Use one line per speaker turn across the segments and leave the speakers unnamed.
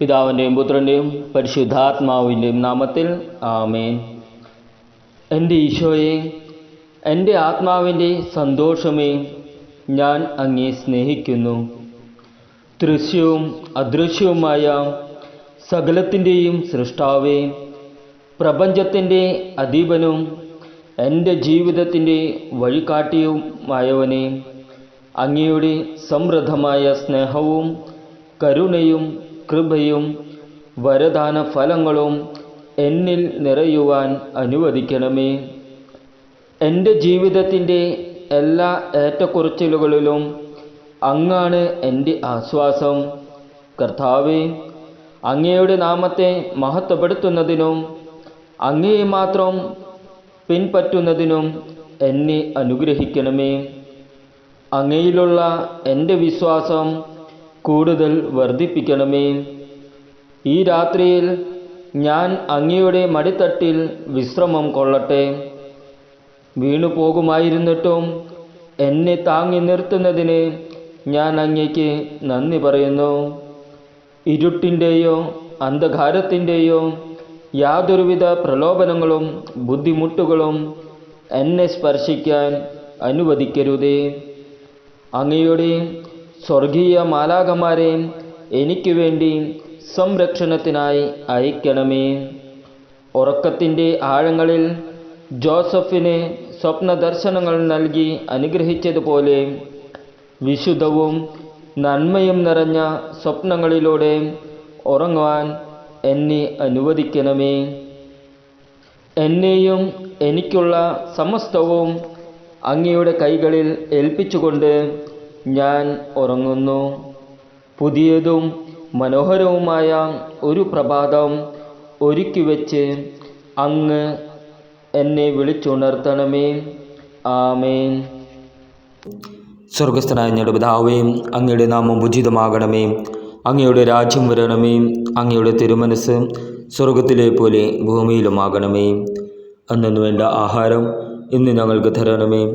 പിതാവിന്റെയും പുത്രന്റെയും പരിശുദ്ധാത്മാവിന്റെയും നാമത്തിൽ ആമേൻ. എന്റെ ഈശോയെ എന്റെ ആത്മാവിന്റെ സന്തോഷമേ ഞാൻ അങ്ങേ സ്നേഹിക്കുന്നു. ദൃശ്യവും അദൃശ്യവുമായ സകലത്തിന്റെയും സൃഷ്ടാവേ പ്രപഞ്ചത്തിന്റെ അധീപനും എന്റെ ജീവിതത്തിന്റെ വഴികാട്ടിയുമായവനെ അങ്ങയുടെ സമൃദ്ധമായ സ്നേഹവും കരുണയും കൃപയും വരദാന ഫലങ്ങളും എന്നിൽ നിറയുവാൻ അനുവദിക്കണമേ. എന്റെ ജീവിതത്തിന്റെ എല്ലാ ഏറ്റക്കുറച്ചിലുകളിലും അങ്ങാണ് എന്റെ ആശ്വാസം. കർത്താവെ അങ്ങയുടെ നാമത്തെ മഹത്വപ്പെടുത്തുന്നതിനും അങ്ങയെ മാത്രം പിൻപറ്റുന്നതിനും എന്നെ അനുഗ്രഹിക്കണമേ. അങ്ങയിലുള്ള എന്റെ വിശ്വാസം കൂടുതൽ വർദ്ധിപ്പിക്കണമേ. ഈ രാത്രിയിൽ ഞാൻ അങ്ങയുടെ മടിത്തട്ടിൽ വിശ്രമം കൊള്ളട്ടെ. വീണു പോകുമായിരുന്നിട്ടും എന്നെ താങ്ങി നിർത്തുന്നതിന് ഞാൻ അങ്ങയ്ക്ക് നന്ദി പറയുന്നു. ഇരുട്ടിന്റെയോ അന്ധകാരത്തിന്റെയോ യാതൊരുവിധ പ്രലോഭനങ്ങളും ബുദ്ധിമുട്ടുകളും എന്നെ സ്പർശിക്കാൻ അനുവദിക്കരുതേ. അങ്ങയുടെ സ്വർഗീയ മാലാകമാരെ എനിക്ക് വേണ്ടി സംരക്ഷണത്തിനായി അയക്കണമേ. ഉറക്കത്തിന്റെ ആഴങ്ങളിൽ ജോസഫിന് സ്വപ്നദർശനങ്ങൾ നൽകി അനുഗ്രഹിച്ചതുപോലെ വിശുദ്ധവും നന്മയും നിറഞ്ഞ സ്വപ്നങ്ങളിലൂടെ ഉറങ്ങുവാൻ എന്നെ അനുവദിക്കണമേ. എന്നെയും എനിക്കുള്ള സമസ്തവും അങ്ങയുടെ കൈകളിൽ ഏൽപ്പിച്ചുകൊണ്ട് ഞാൻ ഉറങ്ങുന്നു. പുതിയതും മനോഹരവുമായ ഒരു പ്രഭാതം ഒരുക്കി വെച്ച് അങ്ങ് എന്നെ വിളിച്ചുണർത്തണമേ. ആമേൻ.
സ്വർഗസ്ഥനായ ഞങ്ങളുടെ പിതാവേ അങ്ങയുടെ നാമം ഉചിതമാകണമേ അങ്ങയുടെ രാജ്യം വരണമേ. അങ്ങയുടെ തിരുമനസ് സ്വർഗത്തിലെ പോലെ ഭൂമിയിലുമാകണമേ. അന്നു വേണ്ട ആഹാരം ഇന്ന് ഞങ്ങൾക്ക് തരണമേ.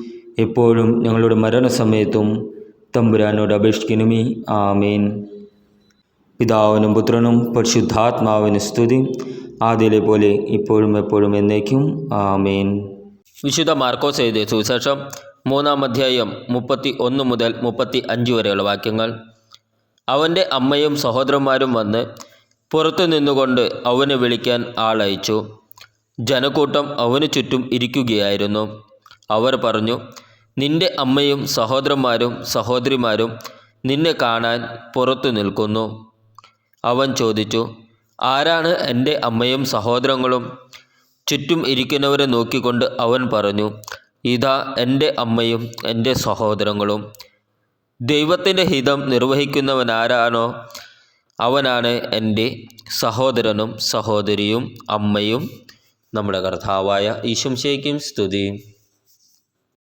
എപ്പോഴും ഞങ്ങളുടെ മരണസമയത്തും തമ്പുരാനോട് അപേക്ഷിക്കണമേ. ആമേൻ. പിതാവിനും പുത്രനും പരിശുദ്ധാത്മാവിന് സ്തുതി. ആദ്യയിലെ പോലെ ഇപ്പോഴും എപ്പോഴും എന്നേക്കും. ആമേൻ.
വിശുദ്ധ മാർക്കോസ് എഴുതിയ സുവിശേഷം മൂന്നാം അധ്യായം മുപ്പത്തി ഒന്ന് മുതൽ മുപ്പത്തി അഞ്ച് വരെയുള്ള വാക്യങ്ങൾ. അവന്റെ അമ്മയും സഹോദരന്മാരും വന്ന് പുറത്തു നിന്നുകൊണ്ട് അവനെ വിളിക്കാൻ ആളയച്ചു. ജനക്കൂട്ടം അവന് ചുറ്റും ഇരിക്കുകയായിരുന്നു. അവർ പറഞ്ഞു നിന്റെ അമ്മയും സഹോദരന്മാരും സഹോദരിമാരും നിന്നെ കാണാൻ പുറത്തു നിൽക്കുന്നു. അവൻ ചോദിച്ചു ആരാണ് എന്റെ അമ്മയും സഹോദരങ്ങളും? ചുറ്റും ഇരിക്കുന്നവരെ നോക്കിക്കൊണ്ട് അവൻ പറഞ്ഞു ഇതാ എന്റെ അമ്മയും എന്റെ സഹോദരങ്ങളും. ദൈവത്തിന്റെ ഹിതം നിർവഹിക്കുന്നവനാരാണോ? അവനാണ് എന്റെ സഹോദരനും സഹോദരിയും അമ്മയും. നമ്മുടെ കർത്താവായ ഈശംശയ്ക്കും സ്തുതി.